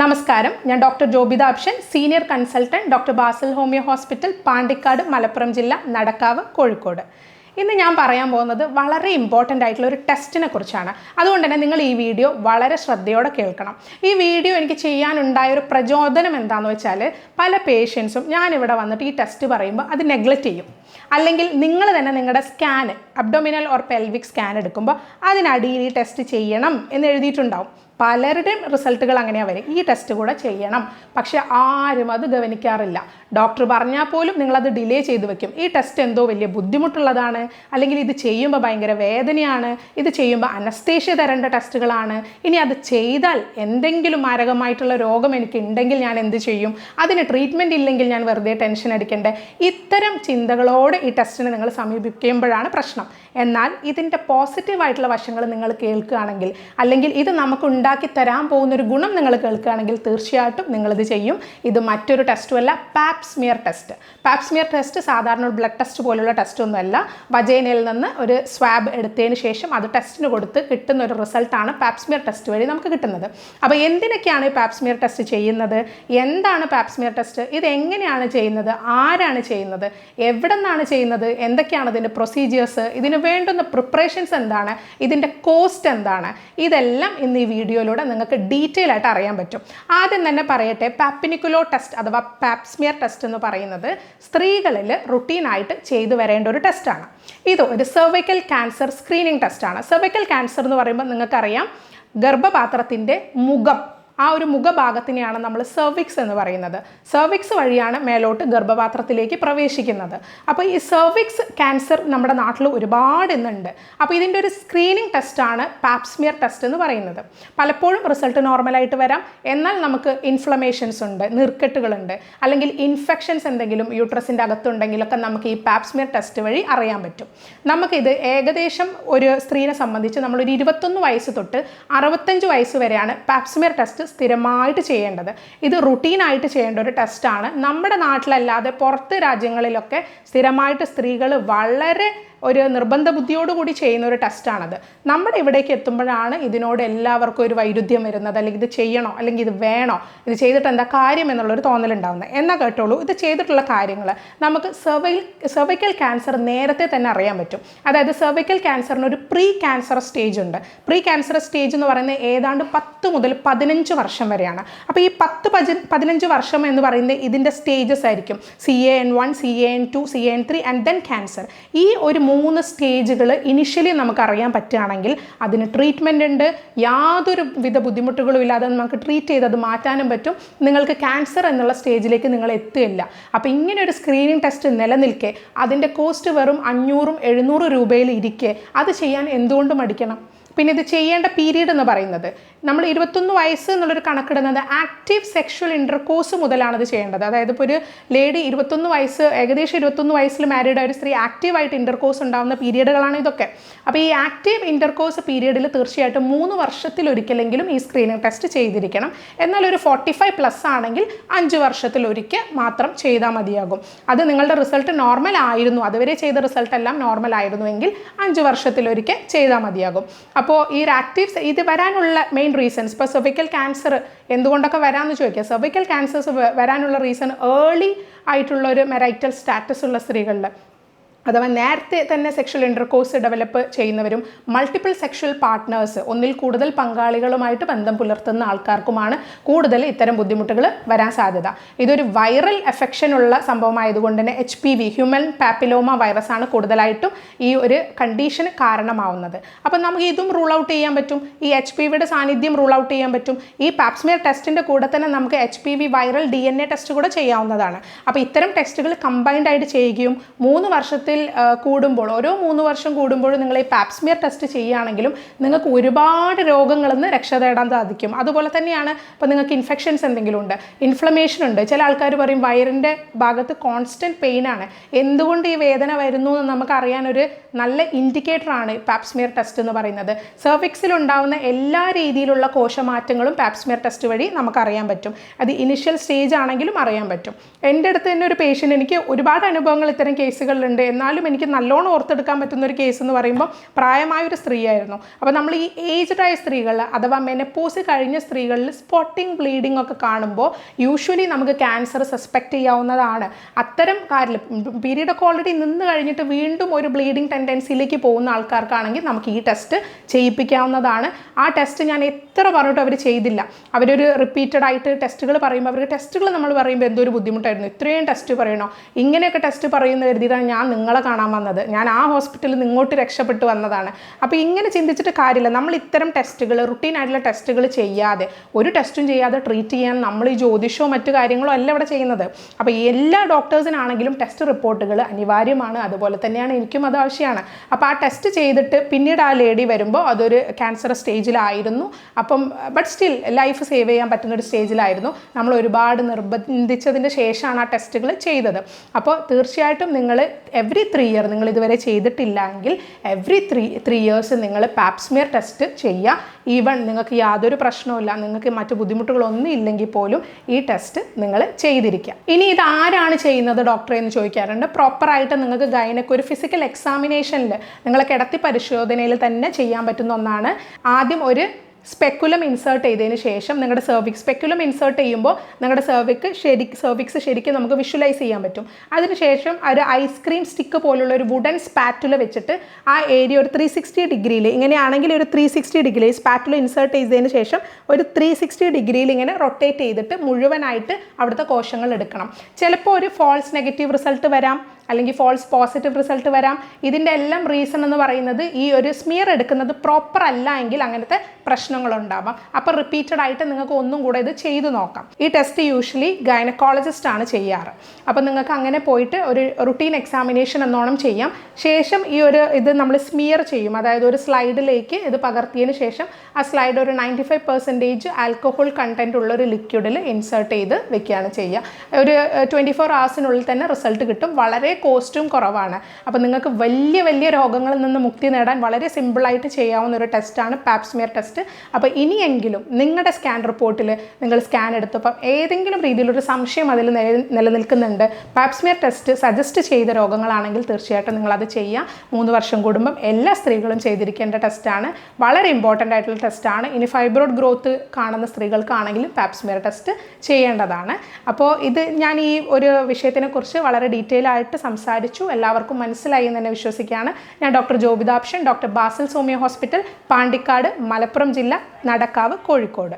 നമസ്കാരം. ഞാൻ doctor Jobitha അപ്ഷൻ senior consultant doctor Basel homeo hospital Pandikkad Malappuram ജില്ല നടക്കാവ് കോഴിക്കോട്. ഇന്ന് ഞാൻ പറയാൻ പോകുന്നത് വളരെ ഇമ്പോർട്ടന്റ് ആയിട്ടുള്ള ഒരു ടെസ്റ്റിനെ കുറിച്ചാണ്. അതുകൊണ്ട് തന്നെ നിങ്ങൾ ഈ വീഡിയോ വളരെ ശ്രദ്ധയോടെ കേൾക്കണം. ഈ വീഡിയോ എനിക്ക് ചെയ്യാനുണ്ടായ ഒരു പ്രചോദനം എന്താണെന്ന് വെച്ചാൽ പല പേഷ്യൻസും ഞാനിവിടെ വന്നിട്ട് ഈ ടെസ്റ്റ് പറയുമ്പോൾ അത് നെഗ്ലക്റ്റ് ചെയ്യും. അല്ലെങ്കിൽ നിങ്ങൾ തന്നെ നിങ്ങളുടെ scan abdominal or pelvic scan എടുക്കുമ്പോൾ അതിനടിയിൽ ഈ ടെസ്റ്റ് ചെയ്യണം എന്ന് എഴുതിയിട്ടുണ്ടാവും. പലരുടെയും റിസൾട്ടുകൾ അങ്ങനെയാണ് വരും ഈ ടെസ്റ്റ് കൂടെ ചെയ്യണം. പക്ഷെ ആരും അത് ഗവനിക്കാറില്ല. ഡോക്ടർ പറഞ്ഞാൽ പോലും നിങ്ങളത് ഡിലേ ചെയ്ത് വെക്കും. ഈ ടെസ്റ്റ് എന്തോ വലിയ ബുദ്ധിമുട്ടുള്ളതാണ്. അല്ലെങ്കിൽ ഇത് ചെയ്യുമ്പോൾ ഭയങ്കര വേദനയാണ്. ഇത് ചെയ്യുമ്പോൾ അനസ്തേഷ്യ തരേണ്ട ടെസ്റ്റുകളാണ് ഇനി അത് ചെയ്താൽ എന്തെങ്കിലും മാരകമായിട്ടുള്ള രോഗം എനിക്ക് ഉണ്ടെങ്കിൽ ഞാൻ എന്ത് ചെയ്യും? അതിന് ട്രീറ്റ്മെന്റ് ഇല്ലെങ്കിൽ ഞാൻ വെറുതെ ടെൻഷൻ അടിക്കണ്ടേ? ഇത്തരം ചിന്തകളോടെ ഈ ടെസ്റ്റിനെ നിങ്ങൾ സമീപിക്കുമ്പോഴാണ് പ്രശ്നം. എന്നാൽ ഇതിന്റെ പോസിറ്റീവായിട്ടുള്ള വശങ്ങൾ നിങ്ങൾ കേൾക്കുകയാണെങ്കിൽ അല്ലെങ്കിൽ ഇത് നമുക്ക് ഉണ്ടാക്കി തരാൻ പോകുന്നൊരു ഗുണം നിങ്ങൾ കേൾക്കുകയാണെങ്കിൽ തീർച്ചയായിട്ടും നിങ്ങളിത് ചെയ്യും. ഇത് മറ്റൊരു ടെസ്റ്റുമല്ല pap smear test pap smear test സാധാരണ ഒരു ബ്ലഡ് ടെസ്റ്റ് പോലുള്ള ടെസ്റ്റ് വജേനയിൽ വജൈനയിൽ നിന്ന് ഒരു സ്വാബ് എടുത്തതിന് ശേഷം അത് ടെസ്റ്റിന് കൊടുത്ത് കിട്ടുന്ന ഒരു റിസൾട്ടാണ് പാപ്സ്മിയർ ടെസ്റ്റ് വഴി നമുക്ക് കിട്ടുന്നത്. അപ്പോൾ എന്തിനൊക്കെയാണ് ഈ പാപ്സ്മിയർ ടെസ്റ്റ് ചെയ്യുന്നത്? എന്താണ് പാപ്സ്മിയർ ടെസ്റ്റ് ഇത് എങ്ങനെയാണ് ചെയ്യുന്നത്? ആരാണ് ചെയ്യുന്നത്? എവിടെ നിന്നാണ് ചെയ്യുന്നത്? എന്തൊക്കെയാണ് ഇതിന്റെ പ്രൊസീജിയേഴ്സ് ഇതിന് വേണ്ടുന്ന പ്രിപ്പറേഷൻസ് എന്താണ്? ഇതിന്റെ കോസ്റ്റ് എന്താണ്? ഇതെല്ലാം ഇന്ന് ഈ വീഡിയോയിലൂടെ നിങ്ങൾക്ക് ഡീറ്റെയിൽ ആയിട്ട് അറിയാൻ പറ്റും. ആദ്യം തന്നെ പറയട്ടെ പാപ്പിനിക്കുലോ ടെസ്റ്റ് അഥവാ പാപ്സ്മിയർ ടെസ്റ്റ് എന്ന് പറയുന്നത് സ്ത്രീകളിൽ റുട്ടീനായിട്ട് ചെയ്തു വരേണ്ട ഒരു ടെസ്റ്റാണ് ഇത് ഒരു സെർവൈക്കൽ ക്യാൻസർ സ്ക്രീനിങ് ടെസ്റ്റാണ് സെർവൈക്കൽ ക്യാൻസർ എന്ന് പറയുമ്പോൾ നിങ്ങൾക്കറിയാം ഗർഭപാത്രത്തിന്റെ മുഖം. ആ ഒരു മുഖഭാഗത്തിനെയാണ് നമ്മൾ സെർവിക്സ് എന്ന് പറയുന്നത്. സെർവിക്സ് വഴിയാണ് മേലോട്ട് ഗർഭപാത്രത്തിലേക്ക് പ്രവേശിക്കുന്നത്. അപ്പോൾ ഈ സെർവിക്സ് ക്യാൻസർ നമ്മുടെ നാട്ടിൽ ഒരുപാട് ഇന്നുണ്ട്. അപ്പോൾ ഇതിന്റെ ഒരു സ്ക്രീനിങ് ടെസ്റ്റാണ് പാപ്സ്മിയർ ടെസ്റ്റ് എന്ന് പറയുന്നത്. പലപ്പോഴും റിസൾട്ട് നോർമലായിട്ട് വരാം. എന്നാൽ നമുക്ക് ഇൻഫ്ലമേഷൻസ് ഉണ്ട് നീർക്കെട്ടുകളുണ്ട് അല്ലെങ്കിൽ ഇൻഫെക്ഷൻസ് എന്തെങ്കിലും യൂട്രസിന്റെ അകത്തുണ്ടെങ്കിലൊക്കെ നമുക്ക് ഈ പാപ്സ്മിയർ ടെസ്റ്റ് വഴി അറിയാൻ പറ്റും. നമുക്കിത് ഏകദേശം ഒരു സ്ത്രീനെ സംബന്ധിച്ച് നമ്മളൊരു ഇരുപത്തൊന്ന് വയസ്സ് തൊട്ട് അറുപത്തഞ്ച് വയസ്സ് വരെയാണ് പാപ്സ്മിയർ ടെസ്റ്റ് സ്ഥിരമായിട്ട് ചെയ്യേണ്ടത്. ഇത് റുട്ടീനായിട്ട് ചെയ്യേണ്ട ഒരു ടെസ്റ്റാണ് നമ്മുടെ നാട്ടിലല്ലാതെ പുറത്ത് രാജ്യങ്ങളിലൊക്കെ സ്ഥിരമായിട്ട് സ്ത്രീകൾ വളരെ ഒരു നിർബന്ധ ബുദ്ധിയോടുകൂടി ചെയ്യുന്ന ഒരു ടെസ്റ്റാണത് നമ്മുടെ ഇവിടേക്ക് എത്തുമ്പോഴാണ് ഇതിനോട് എല്ലാവർക്കും ഒരു വൈരുദ്ധ്യം വരുന്നത്. അല്ലെങ്കിൽ ഇത് ചെയ്യണോ? അല്ലെങ്കിൽ ഇത് വേണോ? ഇത് ചെയ്തിട്ട് എന്താ കാര്യം എന്നുള്ളൊരു തോന്നലുണ്ടാവുന്നത്. എന്നാൽ കേട്ടോളൂ ഇത് ചെയ്തിട്ടുള്ള കാര്യങ്ങൾ നമുക്ക് സെർവൈ സെർവൈക്കൽ ക്യാൻസർ നേരത്തെ തന്നെ അറിയാൻ പറ്റും. അതായത് സെർവൈക്കൽ ക്യാൻസറിന് ഒരു പ്രീ ക്യാൻസർ സ്റ്റേജ് ഉണ്ട്. പ്രീ ക്യാൻസർ സ്റ്റേജ് എന്ന് പറയുന്നത് ഏതാണ്ട് പത്ത് മുതൽ പതിനഞ്ച് വർഷം വരെയാണ്. അപ്പോൾ ഈ പത്ത് പതി പതിനഞ്ച് വർഷം എന്ന് പറയുന്നത് ഇതിന്റെ സ്റ്റേജസ് ആയിരിക്കും. C A N one C A N two C A N three and then cancer ഈ ഒരു മൂന്ന് സ്റ്റേജുകൾ ഇനിഷ്യലി നമുക്കറിയാൻ പറ്റുകയാണെങ്കിൽ അതിന് ട്രീറ്റ്മെന്റ് ഉണ്ട്. യാതൊരു വിധ ബുദ്ധിമുട്ടുകളും ഇല്ലാതെ നമുക്ക് ട്രീറ്റ് ചെയ്ത് അത് മാറ്റാനും പറ്റും. നിങ്ങൾക്ക് ക്യാൻസർ എന്നുള്ള സ്റ്റേജിലേക്ക് നിങ്ങൾ എത്തുകയില്ല. അപ്പോൾ ഇങ്ങനെ ഒരു സ്ക്രീനിങ് ടെസ്റ്റ് നിലനിൽക്കെ അതിന്റെ കോസ്റ്റ് വെറും അഞ്ഞൂറും എഴുന്നൂറ് രൂപയിൽ ഇരിക്കെ അത് ചെയ്യാൻ എന്തുകൊണ്ട് മടിക്കണം. പിന്നെ ഇത് ചെയ്യേണ്ട പീരീഡ് എന്ന് പറയുന്നത്. നമ്മൾ ഇരുപത്തൊന്ന് വയസ്സ് എന്നുള്ളൊരു കണക്കിടുന്നത് ആക്റ്റീവ് സെക്ഷൽ ഇന്റർകോഴ്സ് മുതലാണ് ഇത് ചെയ്യേണ്ടത്. അതായത് ഇപ്പോൾ ഒരു ലേഡി ഇരുപത്തൊന്ന് വയസ്സ് ഏകദേശം ഇരുപത്തൊന്ന് വയസ്സിൽ മാരീഡ് ആയ ഒരു സ്ത്രീ ആക്റ്റീവായിട്ട് ഇന്റർകോഴ്സ് ഉണ്ടാകുന്ന പീരീഡുകളാണ് ഇതൊക്കെ. അപ്പോൾ ഈ ആക്റ്റീവ് ഇന്റർകോഴ്സ് പീരീഡിൽ തീർച്ചയായിട്ടും മൂന്ന് വർഷത്തിലൊരിക്കലെങ്കിലും ഈ സ്ക്രീനിങ് ടെസ്റ്റ് ചെയ്തിരിക്കണം. എന്നാൽ ഒരു ഫോർട്ടി ഫൈവ് പ്ലസ് ആണെങ്കിൽ അഞ്ച് വർഷത്തിലൊരിക്കൽ മാത്രം ചെയ്താൽ മതിയാകും. അത് നിങ്ങളുടെ റിസൾട്ട് നോർമൽ ആയിരുന്നു. അതുവരെ ചെയ്ത റിസൾട്ട് എല്ലാം നോർമൽ ആയിരുന്നുവെങ്കിൽ അഞ്ച് വർഷത്തിലൊരിക്കൽ ചെയ്താൽ മതിയാകും. അപ്പോൾ ഈ ആക്റ്റീവ് ഇത് വരാനുള്ള മെയിൻ റീസൺസ് ഇപ്പോൾ സെർവിക്കൽ ക്യാൻസർ എന്തുകൊണ്ടൊക്കെ വരാമെന്ന് ചോദിക്കുക സെർവിക്കൽ ക്യാൻസേഴ്സ് വരാനുള്ള റീസൺ ഏർലി ആയിട്ടുള്ള ഒരു മെറൈറ്റൽ സ്റ്റാറ്റസ് ഉള്ള സ്ത്രീകളിൽ അഥവാ നേരത്തെ തന്നെ സെക്ഷൽ ഇന്റർകോഴ്സ് ഡെവലപ്പ് ചെയ്യുന്നവരും മൾട്ടിപ്പിൾ സെക്ഷൽ പാർട്ട്നേഴ്സ് ഒന്നിൽ കൂടുതൽ പങ്കാളികളുമായിട്ട് ബന്ധം പുലർത്തുന്ന ആൾക്കാർക്കുമാണ് കൂടുതൽ ഇത്തരം ബുദ്ധിമുട്ടുകൾ വരാൻ സാധ്യത. ഇതൊരു വൈറൽ എഫക്ഷൻ ഉള്ള സംഭവമായതുകൊണ്ട് തന്നെ H P V human papilloma virus ആണ് കൂടുതലായിട്ടും ഈ ഒരു കണ്ടീഷന് കാരണമാവുന്നത്. അപ്പം നമുക്ക് ഇതും റൂൾ ഔട്ട് ചെയ്യാൻ പറ്റും. ഈ എച്ച് പി വിയുടെ സാന്നിധ്യം റൂൾ ഔട്ട് ചെയ്യാൻ പറ്റും. ഈ പാപ്സ്മിയർ ടെസ്റ്റിന്റെ കൂടെ തന്നെ നമുക്ക് H P V viral D N A test കൂടെ ചെയ്യാവുന്നതാണ്. അപ്പോൾ ഇത്തരം ടെസ്റ്റുകൾ കമ്പൈൻഡ് ആയിട്ട് ചെയ്യുകയും മൂന്ന് വർഷത്തിൽ വർഷത്തിൽ കൂടുമ്പോൾ ഓരോ മൂന്ന് വർഷം കൂടുമ്പോൾ നിങ്ങൾ ഈ പാപ്സ്മിയർ ടെസ്റ്റ് ചെയ്യുകയാണെങ്കിലും നിങ്ങൾക്ക് ഒരുപാട് രോഗങ്ങളിൽ നിന്ന് രക്ഷ തേടാൻ സാധിക്കും. അതുപോലെ തന്നെയാണ് ഇപ്പോൾ നിങ്ങൾക്ക് ഇൻഫെക്ഷൻസ് എന്തെങ്കിലും ഉണ്ട്. ഇൻഫ്ലമേഷൻ ഉണ്ട്. ചില ആൾക്കാർ പറയും വയറിന്റെ ഭാഗത്ത് കോൺസ്റ്റന്റ് പെയിൻ ആണ്. എന്തുകൊണ്ട് ഈ വേദന വരുന്നു എന്ന് നമുക്ക് അറിയാനൊരു നല്ല ഇൻഡിക്കേറ്ററാണ് പാപ്സ്മിയർ ടെസ്റ്റ് എന്ന് പറയുന്നത്. സെർവിക്സിൽ ഉണ്ടാകുന്ന എല്ലാ രീതിയിലുള്ള കോശമാറ്റങ്ങളും പാപ്സ്മിയർ ടെസ്റ്റ് വഴി നമുക്കറിയാൻ പറ്റും. അത് ഇനിഷ്യൽ സ്റ്റേജ് ആണെങ്കിലും അറിയാൻ പറ്റും. എന്റെ അടുത്ത് തന്നെ ഒരു പേഷ്യന്റ് എനിക്ക് ഒരുപാട് അനുഭവങ്ങൾ ഇത്തരം കേസുകളിലുണ്ട് എന്നാൽ എന്നാലും എനിക്ക് നല്ലോണം ഓർത്തെടുക്കാൻ പറ്റുന്ന ഒരു കേസ് എന്ന് പറയുമ്പോൾ പ്രായമായ ഒരു സ്ത്രീയായിരുന്നു. അപ്പോൾ നമ്മൾ ഈ ഏജ്ഡായ സ്ത്രീകൾ അഥവാ മെനപ്പോസ് കഴിഞ്ഞ സ്ത്രീകളിൽ സ്പോട്ടിംഗ് ബ്ലീഡിംഗ് ഒക്കെ കാണുമ്പോൾ യൂഷ്വലി നമുക്ക് ക്യാൻസർ സസ്പെക്റ്റ് ചെയ്യാവുന്നതാണ്. അത്തരം കാര്യത്തിൽ പീരീഡ് ഒക്കെ ഓൾറെഡി നിന്ന് കഴിഞ്ഞിട്ട് വീണ്ടും ഒരു ബ്ലീഡിംഗ് ടെൻഡൻസിയിലേക്ക് പോകുന്ന ആൾക്കാർക്കാണെങ്കിൽ നമുക്ക് ഈ ടെസ്റ്റ് ചെയ്യിപ്പിക്കാവുന്നതാണ്. ആ ടെസ്റ്റ് ഞാൻ എത്ര പറഞ്ഞിട്ടും അവർ ചെയ്തില്ല. അവരൊരു റിപ്പീറ്റഡ് ആയിട്ട് ടെസ്റ്റുകൾ പറയുമ്പോൾ അവർക്ക് ടെസ്റ്റുകൾ നമ്മൾ പറയുമ്പോൾ എന്തോ ഒരു ബുദ്ധിമുട്ടായിരുന്നു. ഇത്രയും ടെസ്റ്റ് പറയണോ? ഇങ്ങനെയൊക്കെ ടെസ്റ്റ് പറയുന്ന കരുതിയിട്ടാണ് ഞാൻ നിങ്ങളെ കാണാൻ വന്നത്. ഞാൻ ആ ഹോസ്പിറ്റലിൽ നിന്ന് ഇങ്ങോട്ട് രക്ഷപ്പെട്ടു വന്നതാണ്. അപ്പോൾ ഇങ്ങനെ ചിന്തിച്ചിട്ട് കാര്യമില്ല. നമ്മൾ ഇത്തരം ടെസ്റ്റുകൾ റുട്ടീൻ ആയിട്ടുള്ള ടെസ്റ്റുകൾ ചെയ്യാതെ ഒരു ടെസ്റ്റും ചെയ്യാതെ ട്രീറ്റ് ചെയ്യാൻ നമ്മൾ ഈ ജ്യോതിഷോ മറ്റു കാര്യങ്ങളോ അല്ല ഇവിടെ ചെയ്യുന്നത്. അപ്പോൾ എല്ലാ ഡോക്ടേഴ്സിനാണെങ്കിലും ടെസ്റ്റ് റിപ്പോർട്ടുകൾ അനിവാര്യമാണ്. അതുപോലെ തന്നെയാണ് എനിക്കും അത് ആവശ്യമാണ്. അപ്പോൾ ആ ടെസ്റ്റ് ചെയ്തിട്ട് പിന്നീട് ആ ലേഡി വരുമ്പോൾ അതൊരു ക്യാൻസർ സ്റ്റേജിലായിരുന്നു അപ്പം ബട്ട് സ്റ്റിൽ ലൈഫ് സേവ് ചെയ്യാൻ പറ്റുന്ന ഒരു സ്റ്റേജിലായിരുന്നു നമ്മൾ ഒരുപാട് നിർബന്ധിച്ചതിന് ശേഷമാണ് ആ ടെസ്റ്റുകൾ ചെയ്തത്. അപ്പോൾ തീർച്ചയായിട്ടും നിങ്ങൾ എവറി ത്രീ ഇയർ നിങ്ങൾ ഇതുവരെ ചെയ്തിട്ടില്ലെങ്കിൽ എവറി ത്രീ ത്രീ ഇയേഴ്സ് നിങ്ങൾ പാപ്സ്മിയർ ടെസ്റ്റ് ചെയ്യുക ഈവൺ നിങ്ങൾക്ക് യാതൊരു പ്രശ്നവുമില്ല. നിങ്ങൾക്ക് മറ്റു ബുദ്ധിമുട്ടുകളൊന്നും ഇല്ലെങ്കിൽ പോലും ഈ ടെസ്റ്റ് നിങ്ങൾ ചെയ്തിരിക്കുക. ഇനി ഇത് ആരാണ് ചെയ്യുന്നത് ഡോക്ടറെ എന്ന് ചോദിക്കാറുണ്ട്. പ്രോപ്പറായിട്ട് നിങ്ങൾക്ക് ഗൈനക്ക് ഒരു ഫിസിക്കൽ എക്സാമിനേഷനിൽ നിങ്ങളെ കിടത്തി പരിശോധനയിൽ തന്നെ ചെയ്യാൻ പറ്റുന്ന ഒന്നാണ്. ആദ്യം ഒരു സ്പെക്കുലം ഇൻസേർട്ട് ചെയ്തതിന് ശേഷം നിങ്ങളുടെ സെർവിക്സ് സ്പെക്കുലം ഇൻസേർട്ട് ചെയ്യുമ്പോൾ നിങ്ങളുടെ സെർവിക്ക് ശരി സെർവിക്സ് ശരിക്കും നമുക്ക് വിഷ്വലൈസ് ചെയ്യാൻ പറ്റും. അതിനുശേഷം ഒരു ഐസ്ക്രീം സ്റ്റിക്ക് പോലുള്ള ഒരു വുഡൻ സ്പാറ്റുല വെച്ചിട്ട് ആ ഏരിയ ഒരു ത്രീ സിക്സ്റ്റി ഡിഗ്രിയിൽ ഇങ്ങനെയാണെങ്കിൽ ഒരു three sixty degree spatula insert ചെയ്തതിന് ശേഷം ഒരു ത്രീ സിക്സ്റ്റി ഡിഗ്രിയിൽ ഇങ്ങനെ റൊട്ടേറ്റ് ചെയ്തിട്ട് മുഴുവനായിട്ട് അവിടുത്തെ കോശങ്ങൾ എടുക്കണം. ചിലപ്പോൾ ഒരു ഫോൾസ് നെഗറ്റീവ് റിസൾട്ട് വരാം അല്ലെങ്കിൽ ഫോൾസ് പോസിറ്റീവ് റിസൾട്ട് വരാം. ഇതിന്റെ എല്ലാം റീസൺ എന്ന് പറയുന്നത് ഈ ഒരു സ്മിയർ എടുക്കുന്നത് പ്രോപ്പർ അല്ല എങ്കിൽ അങ്ങനത്തെ പ്രശ്നങ്ങളുണ്ടാവാം. അപ്പോൾ റിപ്പീറ്റഡ് ആയിട്ട് നിങ്ങൾക്ക് ഒന്നും കൂടെ ഇത് ചെയ്തു നോക്കാം. ഈ ടെസ്റ്റ് യൂഷ്വലി ഗൈനക്കോളജിസ്റ്റ് ആണ് ചെയ്യാറ്. അപ്പോൾ നിങ്ങൾക്ക് അങ്ങനെ പോയിട്ട് ഒരു റുട്ടീൻ എക്സാമിനേഷൻ എന്നോണം ചെയ്യാം. ശേഷം ഈ ഒരു ഇത് നമ്മൾ സ്മിയർ ചെയ്യും. അതായത് ഒരു സ്ലൈഡിലേക്ക് ഇത് പകർത്തിയതിന് ശേഷം ആ സ്ലൈഡ് ഒരു ninety five percentage alcohol content ഉള്ള ഒരു ലിക്വിഡിൽ ഇൻസേർട്ട് ചെയ്ത് വെക്കുകയാണ് ചെയ്യുക. ഒരു ട്വന്റി ഫോർ ഹവേഴ്സിനുള്ളിൽ തന്നെ റിസൾട്ട് കിട്ടും. വളരെ കോസ്റ്റും കുറവാണ്. അപ്പോൾ നിങ്ങൾക്ക് വലിയ വലിയ രോഗങ്ങളിൽ നിന്ന് മുക്തി നേടാൻ വളരെ സിമ്പിളായിട്ട് ചെയ്യാവുന്ന ഒരു ടെസ്റ്റാണ് പാപ്സ്മിയർ ടെസ്റ്റ് അപ്പോൾ ഇനിയെങ്കിലും നിങ്ങളുടെ സ്കാൻ റിപ്പോർട്ടിൽ നിങ്ങൾ സ്കാൻ എടുത്തപ്പം ഏതെങ്കിലും രീതിയിലൊരു സംശയം അതിൽ നില- നിലനിൽക്കുന്നുണ്ട് പാപ്സ്മിയർ ടെസ്റ്റ് സജസ്റ്റ് ചെയ്ത രോഗങ്ങളാണെങ്കിൽ തീർച്ചയായിട്ടും നിങ്ങളത് ചെയ്യാം. മൂന്ന് വർഷം കൂടുമ്പം എല്ലാ സ്ത്രീകളും ചെയ്തിരിക്കേണ്ട ടെസ്റ്റാണ് വളരെ ഇമ്പോർട്ടന്റ് ആയിട്ടുള്ള ടെസ്റ്റാണ് ഇനി ഫൈബ്രോഡ് ഗ്രോത്ത് കാണുന്ന സ്ത്രീകൾക്കാണെങ്കിലും പാപ്സ്മിയർ ടെസ്റ്റ് ചെയ്യേണ്ടതാണ്. അപ്പോൾ ഇത് ഞാൻ ഈ ഒരു വിഷയത്തിനെക്കുറിച്ച് വളരെ ഡീറ്റെയിൽ ആയിട്ട് സംസാരിച്ചു. എല്ലാവർക്കും മനസ്സിലായി എന്ന് തന്നെ വിശ്വസിക്കുകയാണ്. ഞാൻ ഡോക്ടർ ജോബിതാപ്ഷൻ doctor Basil സോമിയ hospital Pandikkad Malappuram ജില്ല നടക്കാവ് കോഴിക്കോട്.